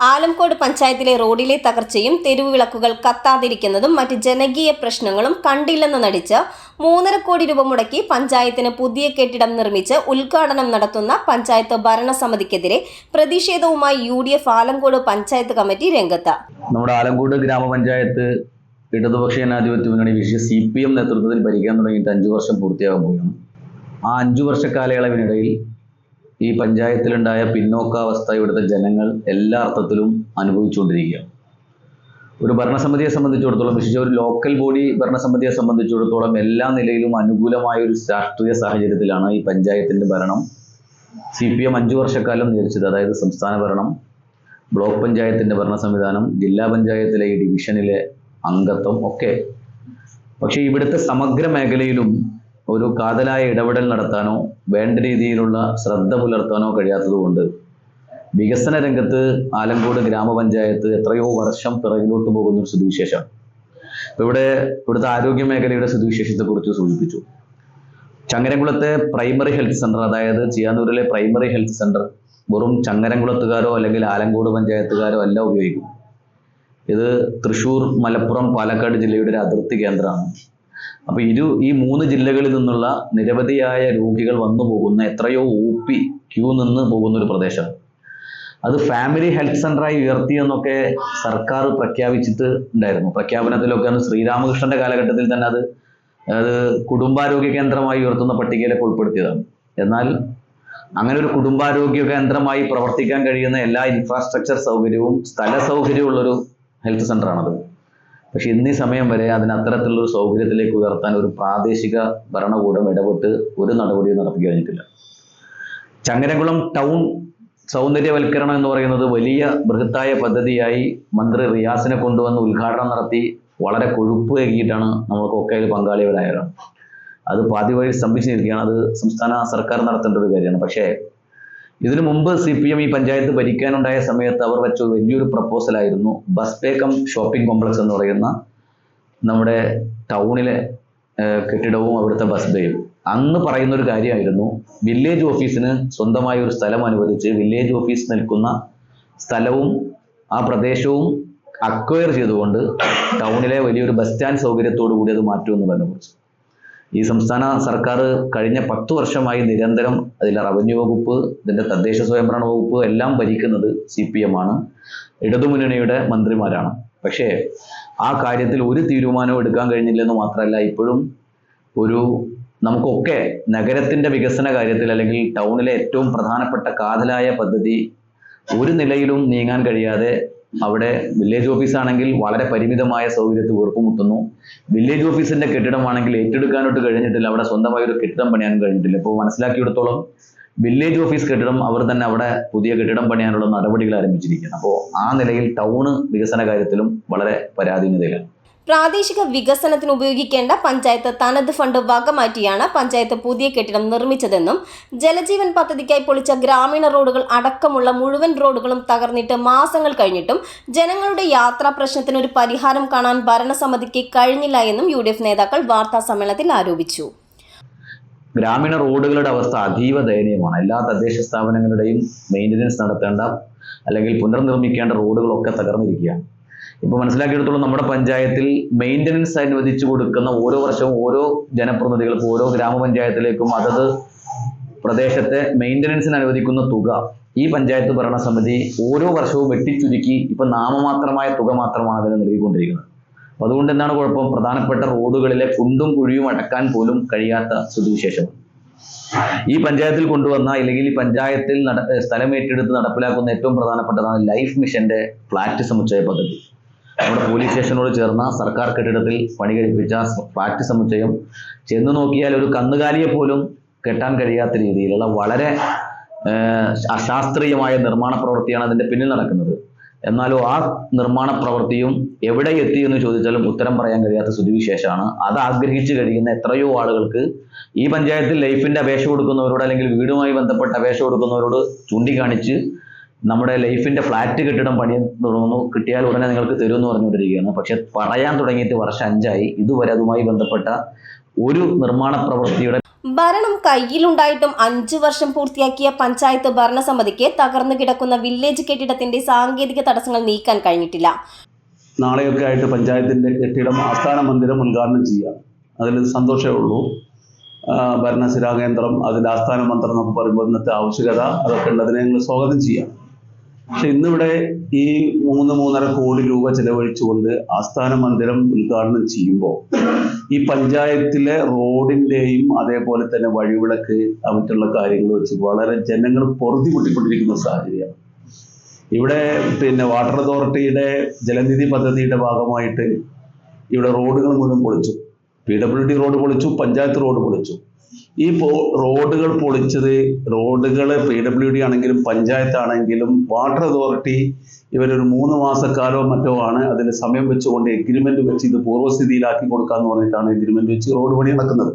ആലംകോട് പഞ്ചായത്തിലെ റോഡിലെ തകർച്ചയും തെരുവുവിളക്കുകൾ കത്താതിരിക്കുന്നതും മറ്റ് ജനകീയ പ്രശ്നങ്ങളും കണ്ടില്ലെന്ന് നടിച്ച് മൂന്നര കോടി രൂപ മുടക്കി പഞ്ചായത്തിന് പുതിയ കെട്ടിടം നിർമ്മിച്ച് ഉദ്ഘാടനം നടത്തുന്ന പഞ്ചായത്ത് ഭരണസമിതിക്കെതിരെ പ്രതിഷേധവുമായി U D F Alamkode panchayat committee രംഗത്ത്. നമ്മുടെ ആലങ്കോട് ഗ്രാമപഞ്ചായത്ത് ഇടതുപക്ഷ ജനാധിപത്യ മുന്നണി വിഷയ സി പി എം നേതൃത്വത്തിൽ ഭരിക്കാൻ തുടങ്ങിയിട്ട് അഞ്ചു വർഷം പൂർത്തിയാകുമ്പോഴും ആ അഞ്ചു വർഷ കാലയളവിനിടയിൽ ഈ പഞ്ചായത്തിലുണ്ടായ പിന്നോക്കാവസ്ഥ ഇവിടുത്തെ ജനങ്ങൾ എല്ലാ അർത്ഥത്തിലും അനുഭവിച്ചുകൊണ്ടിരിക്കുകയാണ്. ഒരു ഭരണസമിതിയെ സംബന്ധിച്ചിടത്തോളം വിശേഷിച്ച ഒരു ലോക്കൽ ബോഡി ഭരണസമിതിയെ സംബന്ധിച്ചിടത്തോളം എല്ലാ നിലയിലും അനുകൂലമായ ഒരു രാഷ്ട്രീയ സാഹചര്യത്തിലാണ് ഈ പഞ്ചായത്തിന്റെ ഭരണം. സി പി എം അഞ്ചു വർഷക്കാലം നേരിച്ചത് അതായത് സംസ്ഥാന ഭരണം ബ്ലോക്ക് പഞ്ചായത്തിന്റെ ഭരണ സംവിധാനം ജില്ലാ പഞ്ചായത്തിലെ ഈ ഡിവിഷനിലെ അംഗത്വം ഒക്കെ. പക്ഷേ ഇവിടുത്തെ സമഗ്ര മേഖലയിലും ഒരു കാതലായ ഇടപെടൽ നടത്താനോ വേണ്ട രീതിയിലുള്ള ശ്രദ്ധ പുലർത്താനോ കഴിയാത്തതുകൊണ്ട് വികസന രംഗത്ത് ആലങ്കോട് ഗ്രാമപഞ്ചായത്ത് എത്രയോ വർഷം പിറകിലോട്ട് പോകുന്ന ഒരു സ്ഥിതിവിശേഷമാണ് ഇവിടെ ഇവിടുത്തെ ആരോഗ്യ മേഖലയുടെ സ്ഥിതിവിശേഷത്തെക്കുറിച്ച് സൂചിപ്പിച്ചു. ചങ്ങരംകുളത്തെ പ്രൈമറി ഹെൽത്ത് സെന്റർ അതായത് ചിയാനൂരിലെ പ്രൈമറി ഹെൽത്ത് സെന്റർ വെറും ചങ്ങരംകുളത്തുകാരോ അല്ലെങ്കിൽ ആലങ്കോട് പഞ്ചായത്തുകാരോ അല്ല ഉപയോഗിക്കും ഇത് തൃശൂർ മലപ്പുറം പാലക്കാട് ജില്ലയുടെ ഒരു അതിർത്തി കേന്ദ്രമാണ്. അപ്പൊ ഇരു ഈ മൂന്ന് ജില്ലകളിൽ നിന്നുള്ള നിരവധിയായ രോഗികൾ വന്നു പോകുന്ന എത്രയോ ഒ പി ക്യൂ നിന്ന് പോകുന്ന ഒരു പ്രദേശം. അത് ഫാമിലി ഹെൽത്ത് സെന്ററായി ഉയർത്തി എന്നൊക്കെ സർക്കാർ പ്രഖ്യാപിച്ചിട്ട് ഉണ്ടായിരുന്നു. പ്രഖ്യാപനത്തിലൊക്കെ അന്ന് ശ്രീരാമകൃഷ്ണന്റെ കാലഘട്ടത്തിൽ തന്നെ അത് അത് കുടുംബാരോഗ്യ കേന്ദ്രമായി ഉയർത്തുന്ന പട്ടികയിലൊക്കെ ഉൾപ്പെടുത്തിയതാണ്. എന്നാൽ അങ്ങനെ ഒരു കുടുംബാരോഗ്യ കേന്ദ്രമായി പ്രവർത്തിക്കാൻ കഴിയുന്ന എല്ലാ ഇൻഫ്രാസ്ട്രക്ചർ സൗകര്യവും സ്ഥല സൗകര്യമുള്ളൊരു ഹെൽത്ത് സെന്ററാണത് പക്ഷെ ഇന്നീ സമയം വരെ അതിന് അത്തരത്തിലുള്ള സൗകര്യത്തിലേക്ക് ഉയർത്താൻ ഒരു പ്രാദേശിക ഭരണകൂടം ഇടപെട്ട് ഒരു നടപടിയും നടത്തി കഴിഞ്ഞിട്ടില്ല. ചങ്ങരകുളം ടൗൺ സൗന്ദര്യവൽക്കരണം എന്ന് പറയുന്നത് വലിയ ബൃഹത്തായ പദ്ധതിയായി മന്ത്രി റിയാസിനെ കൊണ്ടുവന്ന് ഉദ്ഘാടനം നടത്തി വളരെ കൊഴുപ്പ് ഏകിയിട്ടാണ് നമ്മൾക്കൊക്കെ അതിൽ പങ്കാളികളായത് അത് പാതി വഴി നിൽക്കുകയാണ്. അത് സംസ്ഥാന സർക്കാർ നടത്തേണ്ട ഒരു കാര്യമാണ്. പക്ഷേ ഇതിനു മുമ്പ് സി പി എം ഈ പഞ്ചായത്ത് ഭരിക്കാനുണ്ടായ സമയത്ത് അവർ വെച്ച വലിയൊരു പ്രപ്പോസലായിരുന്നു ബസ് പേക്കം കം ഷോപ്പിംഗ് കോംപ്ലക്സ് എന്ന് പറയുന്ന നമ്മുടെ ടൗണിലെ കെട്ടിടവും അവിടുത്തെ ബസ് ബേയും അന്ന് പറയുന്ന ഒരു കാര്യമായിരുന്നു വില്ലേജ് ഓഫീസിന് സ്വന്തമായ ഒരു സ്ഥലം അനുവദിച്ച് വില്ലേജ് ഓഫീസ് നിൽക്കുന്ന സ്ഥലവും ആ പ്രദേശവും അക്വയർ ചെയ്തുകൊണ്ട് ടൗണിലെ വലിയൊരു ബസ് സ്റ്റാൻഡ് സൗകര്യത്തോടു കൂടി അത് മാറ്റുമെന്നുള്ളതിനെ കുറിച്ച് ഈ സംസ്ഥാന സർക്കാർ കഴിഞ്ഞ പത്തു വർഷമായി നിരന്തരം അതിലെ റവന്യൂ വകുപ്പ് ഇതിന്റെ തദ്ദേശ സ്വയംഭരണ വകുപ്പ് എല്ലാം ഭരിക്കുന്നത് സി പി എം ആണ്. ഇടതുമുന്നണിയുടെ മന്ത്രിമാരാണ്. പക്ഷേ ആ കാര്യത്തിൽ ഒരു തീരുമാനവും എടുക്കാൻ കഴിഞ്ഞില്ലെന്ന് മാത്രമല്ല ഇപ്പോഴും ഒരു നമുക്കൊക്കെ നഗരത്തിന്റെ വികസന കാര്യത്തിൽ അല്ലെങ്കിൽ ടൗണിലെ ഏറ്റവും പ്രധാനപ്പെട്ട കാതലായ പദ്ധതി ഒരു നിലയിലും നീങ്ങാൻ കഴിയാതെ അവിടെ വില്ലേജ് ഓഫീസ് ആണെങ്കിൽ വളരെ പരിമിതമായ സൗകര്യത്തിൽ വീർപ്പുമുട്ടുന്നു വില്ലേജ് ഓഫീസിന്റെ കെട്ടിടമാണെങ്കിൽ ഏറ്റെടുക്കാനോട്ട് കഴിഞ്ഞിട്ടില്ല. അവിടെ സ്വന്തമായി ഒരു കെട്ടിടം പണിയാനും കഴിഞ്ഞിട്ടില്ല. ഇപ്പോൾ മനസ്സിലാക്കിയെടുത്തോളം വില്ലേജ് ഓഫീസ് കെട്ടിടം അവർ തന്നെ അവിടെ പുതിയ കെട്ടിടം പണിയാനുള്ള നടപടികൾ ആരംഭിച്ചിരിക്കുകയാണ് അപ്പോൾ ആ നിലയിൽ ടൗണ് വികസന കാര്യത്തിലും വളരെ പരാധീനതയിലാണ്. പ്രാദേശിക വികസനത്തിന് ഉപയോഗിക്കേണ്ട പഞ്ചായത്ത് തനത് ഫണ്ട് വകമാറ്റിയാണ് പഞ്ചായത്ത് പുതിയ കെട്ടിടം നിർമ്മിച്ചതെന്നും ജലജീവൻ പദ്ധതിക്കായി പൊളിച്ച ഗ്രാമീണ റോഡുകൾ അടക്കമുള്ള മുഴുവൻ റോഡുകളും തകർന്നിട്ട് മാസങ്ങൾ കഴിഞ്ഞിട്ടും ജനങ്ങളുടെ യാത്രാ പ്രശ്നത്തിന് ഒരു പരിഹാരം കാണാൻ ഭരണസമിതിക്ക് കഴിഞ്ഞില്ല എന്നും യു നേതാക്കൾ വാർത്താ സമ്മേളനത്തിൽ ആരോപിച്ചു. ഗ്രാമീണ റോഡുകളുടെ അവസ്ഥ അതീവ ദയനീയമാണ്. എല്ലാ തദ്ദേശ സ്ഥാപനങ്ങളുടെയും മെയിന്റനൻസ് നടത്തേണ്ട അല്ലെങ്കിൽ പുനർനിർമ്മിക്കേണ്ട റോഡുകളൊക്കെ തകർന്നിരിക്കുകയാണ്. ഇപ്പോൾ മനസ്സിലാക്കിയെടുത്തോളം നമ്മുടെ പഞ്ചായത്തിൽ മെയിന്റനൻസ് അനുവദിച്ചു കൊടുക്കുന്ന ഓരോ വർഷവും ഓരോ ജനപ്രതിനിധികൾക്കും ഓരോ ഗ്രാമപഞ്ചായത്തിലേക്കും അതത് പ്രദേശത്തെ മെയിന്റനൻസിന് അനുവദിക്കുന്ന തുക ഈ പഞ്ചായത്ത് ഭരണസമിതി ഓരോ വർഷവും വെട്ടിച്ചുരുക്കി ഇപ്പൊ നാമമാത്രമായ തുക മാത്രമാണ് അതിന് നൽകിക്കൊണ്ടിരിക്കുന്നത്. അപ്പൊ അതുകൊണ്ട് എന്താണ് കുഴപ്പം? പ്രധാനപ്പെട്ട റോഡുകളിലെ കുണ്ടും കുഴിയും അടക്കാൻ പോലും കഴിയാത്ത സ്ഥിതിവിശേഷം ഈ പഞ്ചായത്തിൽ കൊണ്ടുവന്ന അല്ലെങ്കിൽ ഈ പഞ്ചായത്തിൽ നട സ്ഥലം ഏറ്റെടുത്ത് നടപ്പിലാക്കുന്ന ഏറ്റവും പ്രധാനപ്പെട്ടതാണ് ലൈഫ് മിഷന്റെ ഫ്ലാറ്റ് സമുച്ചയ പദ്ധതി. നമ്മുടെ പോലീസ് സ്റ്റേഷനോട് ചേർന്ന സർക്കാർ കെട്ടിടത്തിൽ പണി കഴിപ്പിച്ച ഫ്ളാറ്റ് സമുച്ചയം ചെന്ന് നോക്കിയാൽ ഒരു കന്നുകാലിയെ പോലും കെട്ടാൻ കഴിയാത്ത രീതിയിലുള്ള വളരെ അശാസ്ത്രീയമായ നിർമ്മാണ പ്രവൃത്തിയാണ് അതിന്റെ പിന്നിൽ നടക്കുന്നത്. എന്നാലും ആ നിർമ്മാണ പ്രവൃത്തിയും എവിടെ എത്തി എന്ന് ചോദിച്ചാലും ഉത്തരം പറയാൻ കഴിയാത്ത സ്ഥിതിവിശേഷമാണ് അത് ആഗ്രഹിച്ചു കഴിയുന്ന എത്രയോ ആളുകൾക്ക് ഈ പഞ്ചായത്തിൽ ലൈഫിന്റെ അപേക്ഷ കൊടുക്കുന്നവരോട് അല്ലെങ്കിൽ വീടുമായി ബന്ധപ്പെട്ട അപേക്ഷ കൊടുക്കുന്നവരോട് ചൂണ്ടിക്കാണിച്ച് നമ്മുടെ ലൈഫിന്റെ ഫ്ലാറ്റ് കെട്ടിടം പണി തുടങ്ങുന്നു. കിട്ടിയാൽ ഉടനെ നിങ്ങൾക്ക് തരുമെന്ന് പറഞ്ഞുകൊണ്ടിരിക്കുകയാണ്. പക്ഷെ പറയാൻ തുടങ്ങിയിട്ട് വർഷം അഞ്ചായി. ഇതുവരെ അതുമായി ബന്ധപ്പെട്ട ഒരു നിർമ്മാണ പ്രവൃത്തിയുടെ ഭരണം കയ്യിലുണ്ടായിട്ടും അഞ്ചു വർഷം പൂർത്തിയാക്കിയ പഞ്ചായത്ത് ഭരണസമിതിക്ക് തകർന്നു കിടക്കുന്ന വില്ലേജ് കെട്ടിടത്തിന്റെ സാങ്കേതിക തടസ്സങ്ങൾ നീക്കാൻ കഴിഞ്ഞിട്ടില്ല. നാളെയൊക്കെ ആയിട്ട് പഞ്ചായത്തിന്റെ കെട്ടിടം ആസ്ഥാന മന്ദിരം ഉദ്ഘാടനം ചെയ്യുക അതിൽ സന്തോഷമേ ഉള്ളൂ. ഭരണസിരാ കേന്ദ്രം അതിന്റെ ആസ്ഥാന മന്ത്രം എന്നൊക്കെ പറയുമ്പോൾ ഇന്നത്തെ ആവശ്യകത അതൊക്കെ ഉള്ളതിനെ ഞങ്ങൾ സ്വാഗതം ചെയ്യാം. പക്ഷെ ഇന്നിവിടെ ഈ മൂന്ന് മൂന്നര കോടി രൂപ ചെലവഴിച്ചുകൊണ്ട് ആസ്ഥാന മന്ദിരം ഉദ്ഘാടനം ചെയ്യുമ്പോൾ ഈ പഞ്ചായത്തിലെ റോഡിന്റെയും അതേപോലെ തന്നെ വഴിവിളക്ക് മറ്റുള്ള കാര്യങ്ങൾ വെച്ച് വളരെ ജനങ്ങൾ പൊറുതി മുട്ടിക്കൊണ്ടിരിക്കുന്ന സാഹചര്യമാണ്. ഇവിടെ പിന്നെ വാട്ടർ അതോറിറ്റിയുടെ ജലനിധി പദ്ധതിയുടെ ഭാഗമായിട്ട് ഇവിടെ റോഡുകൾ മുഴുവൻ പൊളിച്ചു. പി ഡബ്ല്യു ഡി റോഡ് പൊളിച്ചു പഞ്ചായത്ത് റോഡ് പൊളിച്ചു. ഈ റോഡുകൾ പൊളിച്ചത് റോഡുകൾ പി ഡബ്ല്യു ഡി ആണെങ്കിലും പഞ്ചായത്ത് ആണെങ്കിലും വാട്ടർ അതോറിറ്റി ഇവരൊരു മൂന്ന് മാസക്കാലോ മറ്റോ ആണ് അതിന് സമയം വെച്ചുകൊണ്ട് എഗ്രിമെന്റ് വെച്ച് ഇത് പൂർവസ്ഥിതിയിലാക്കി കൊടുക്കാന്ന് പറഞ്ഞിട്ടാണ് എഗ്രിമെന്റ് വെച്ച് റോഡ് പണി നടക്കുന്നത്.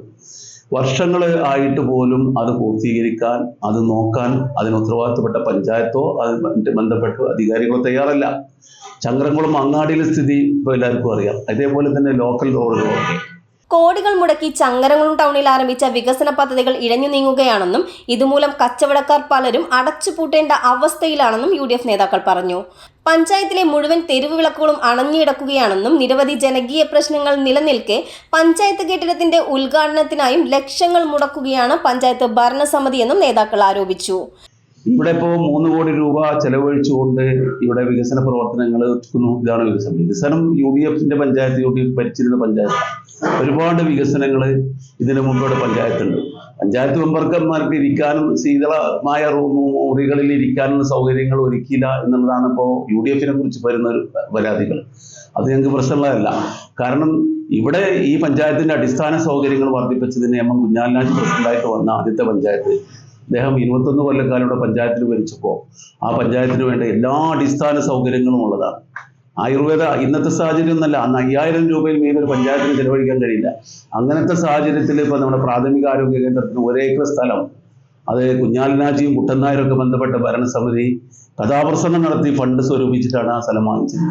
വർഷങ്ങൾ ആയിട്ട് പോലും അത് പൂർത്തീകരിക്കാൻ അത് നോക്കാൻ അതിന് ഉത്തരവാദിത്തപ്പെട്ട പഞ്ചായത്തോ അത് ബന്ധപ്പെട്ട അധികാരികളോ തയ്യാറല്ല. ചങ്ങരംകുളം അങ്ങാടിയിലെ സ്ഥിതി ഇപ്പോൾ എല്ലാവർക്കും അറിയാം. അതേപോലെ തന്നെ ലോക്കൽ റോഡുകളൊക്കെ കോടികൾ മുടക്കി ചങ്ങരംകുളം ടൗണിൽ ആരംഭിച്ച വികസന പദ്ധതികൾ ഇഴഞ്ഞു നീങ്ങുകയാണെന്നും ഇതുമൂലം കച്ചവടക്കാർ പലരും അടച്ചുപൂട്ടേണ്ട അവസ്ഥയിലാണെന്നും യു നേതാക്കൾ പറഞ്ഞു. പഞ്ചായത്തിലെ മുഴുവൻ തെരുവ് വിളക്കുകളും അണഞ്ഞിടക്കുകയാണെന്നും നിരവധി ജനകീയ പ്രശ്നങ്ങൾ നിലനിൽക്കെ പഞ്ചായത്ത് കെട്ടിടത്തിന്റെ ഉദ്ഘാടനത്തിനായും ലക്ഷങ്ങൾ മുടക്കുകയാണ് പഞ്ചായത്ത് ഭരണസമിതിയെന്നും നേതാക്കൾ ആരോപിച്ചു. ഇവിടെ ഇപ്പോൾ മൂന്ന് കോടി രൂപ ചെലവഴിച്ചുകൊണ്ട് ഇവിടെ വികസന പ്രവർത്തനങ്ങൾ ഇതാണ് വികസനം. വികസനം യു ഡി എഫിന്റെ പഞ്ചായത്ത് യു ഡി എഫ് ഭരിച്ചിരുന്ന പഞ്ചായത്ത്. ഒരുപാട് വികസനങ്ങൾ ഇതിനു മുമ്പോടെ പഞ്ചായത്തുണ്ട്. പഞ്ചായത്ത് മെമ്പർക്കന്മാർക്ക് ഇരിക്കാനും ശീതളമായ റൂമും മുറികളിൽ ഇരിക്കാനുള്ള സൗകര്യങ്ങൾ ഒരുക്കിയില്ല എന്നുള്ളതാണ് ഇപ്പോൾ യു ഡി എഫിനെ കുറിച്ച് വരുന്ന ഒരു പരാതികൾ. അത് ഞങ്ങൾക്ക് പ്രശ്നമുള്ളതല്ല. കാരണം ഇവിടെ ഈ പഞ്ചായത്തിന്റെ അടിസ്ഥാന സൗകര്യങ്ങൾ വർദ്ധിപ്പിച്ചതിന് എം എം കുഞ്ഞാലിനാജ് പ്രസിഡന്റായിട്ട് വന്ന ആദ്യത്തെ പഞ്ചായത്ത് അദ്ദേഹം ഇരുപത്തൊന്ന് കൊല്ലക്കാലം ഇവിടെ പഞ്ചായത്തിൽ ഭരിച്ചപ്പോൾ ആ പഞ്ചായത്തിന് വേണ്ട എല്ലാ അടിസ്ഥാന സൗകര്യങ്ങളും ഉള്ളതാണ്. ആയുർവേദ ഇന്നത്തെ സാഹചര്യം എന്നല്ല അന്ന് അയ്യായിരം രൂപയിൽ ഒരു പഞ്ചായത്തിന് ചെലവഴിക്കാൻ കഴിയില്ല. അങ്ങനത്തെ സാഹചര്യത്തിൽ ഇപ്പോൾ നമ്മുടെ പ്രാഥമിക ആരോഗ്യ കേന്ദ്രത്തിന് ഒരേക്കർ സ്ഥലം അത് കുഞ്ഞാലിനാജിയും കുട്ടനായരൊക്കെ ബന്ധപ്പെട്ട ഭരണസമിതി കഥാപ്രസംഗം നടത്തി ഫണ്ട് സ്വരൂപിച്ചിട്ടാണ് ആ സ്ഥലം വാങ്ങിച്ചത്.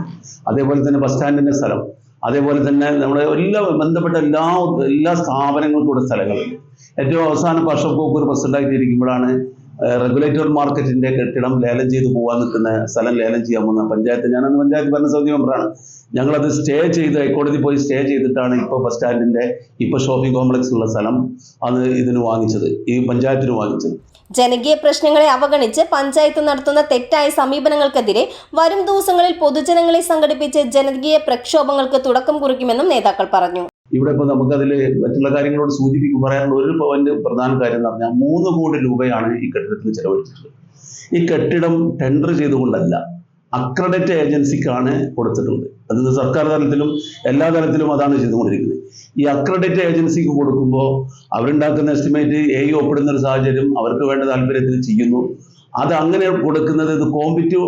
അതേപോലെ തന്നെ ബസ് സ്റ്റാൻഡിന്റെ സ്ഥലം. അതേപോലെ തന്നെ നമ്മുടെ എല്ലാ ബന്ധപ്പെട്ട എല്ലാ എല്ലാ സ്ഥാപനങ്ങൾക്കും ഇവിടെ സ്ഥലങ്ങളുണ്ട് ഏറ്റവും അവസാനം വർഷം പോക്കൂർ പ്രസിഡന്റായിട്ട് ഇരിക്കുമ്പോഴാണ് റെഗുലേറ്റർ മാർക്കറ്റിന്റെ കെട്ടിടം ലേലം ചെയ്ത് പോകാൻ നിൽക്കുന്ന സ്ഥലം ലേലം ചെയ്യാൻ പോകുന്ന പഞ്ചായത്ത്. ഞാനന്ന് പഞ്ചായത്ത് ഭരണസമിതി മെമ്പറാണ്. ഞങ്ങളത് സ്റ്റേ ചെയ്ത് ഹൈക്കോടതി പോയി സ്റ്റേ ചെയ്തിട്ടാണ് ഇപ്പോൾ ബസ് സ്റ്റാൻഡിന്റെ ഇപ്പോൾ ഷോപ്പിംഗ് കോംപ്ലക്സ് ഉള്ള സ്ഥലം അത് ഇതിന് വാങ്ങിച്ചത് ഈ പഞ്ചായത്തിന് വാങ്ങിച്ചത്. ജനകീയ പ്രശ്നങ്ങളെ അവഗണിച്ച് പഞ്ചായത്ത് നടത്തുന്ന തെറ്റായ സമീപനങ്ങൾക്കെതിരെ വരും ദിവസങ്ങളിൽ പൊതുജനങ്ങളെ സംഘടിപ്പിച്ച് ജനകീയ പ്രക്ഷോഭങ്ങൾക്ക് തുടക്കം കുറിക്കുമെന്നും നേതാക്കൾ പറഞ്ഞു. ഇവിടെ ഇപ്പോൾ നമുക്കതിൽ മറ്റുള്ള കാര്യങ്ങളോട് സൂചിപ്പിക്കും പറയാനുള്ള ഒരു പോയിന്റ് പ്രധാന കാര്യം എന്ന് പറഞ്ഞാൽ മൂന്ന് കോടി രൂപയാണ് ഈ കെട്ടിടത്തിന് ചെലവഴിച്ചിട്ടുള്ളത്. ഈ കെട്ടിടം ടെൻഡർ ചെയ്തുകൊണ്ടല്ല അക്രഡിറ്റ് ഏജൻസിക്കാണ് കൊടുത്തിട്ടുള്ളത്. അത് സർക്കാർ തലത്തിലും എല്ലാ തലത്തിലും അതാണ് ചെയ്തുകൊണ്ടിരിക്കുന്നത്. ഈ അക്രഡിറ്റ് ഏജൻസിക്ക് കൊടുക്കുമ്പോൾ അവരുണ്ടാക്കുന്ന എസ്റ്റിമേറ്റ് എ ഒപ്പിടുന്ന ഒരു സാഹചര്യം അവർക്ക് വേണ്ട താല്പര്യത്തിൽ ചെയ്യുന്നു. അത് അങ്ങനെ കൊടുക്കുന്നത് ഇത് കോമ്പറ്റീവ്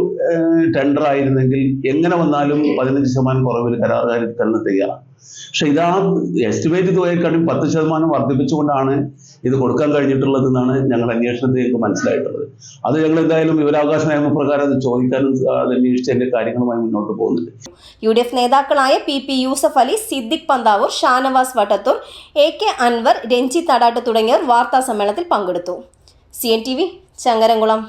ടെൻഡർ ആയിരുന്നെങ്കിൽ എങ്ങനെ വന്നാലും പതിനഞ്ച് ശതമാനം കുറവിൽ കരാറുകാരിൽ തയ്യാറാണ്. പക്ഷെ ഇതാ എസ്റ്റിമേറ്റ് തുകയെക്കാളും പത്ത് ശതമാനം വർദ്ധിപ്പിച്ചുകൊണ്ടാണ് ഇത് കൊടുക്കാൻ കഴിഞ്ഞിട്ടുള്ളത് എന്നാണ് ഞങ്ങൾ അന്വേഷണത്തിൽ ഞങ്ങൾക്ക് മനസ്സിലായിട്ടുള്ളത്. അത് ഞങ്ങൾ എന്തായാലും വിവരാവകാശ നിയമപ്രകാരം അത് ചോദിക്കാനും അത് അന്വേഷിച്ച് അതിന്റെ കാര്യങ്ങളുമായി മുന്നോട്ട് പോകുന്നുണ്ട്. യു ഡി എഫ് നേതാക്കളായ P P Yusuf Ali Siddique Panthavoor Shanavas Vattathur A K Anwar Ranji Thadatt തുടങ്ങിയവർ വാർത്താ സമ്മേളനത്തിൽ പങ്കെടുത്തു. C N T V Changaramkulam.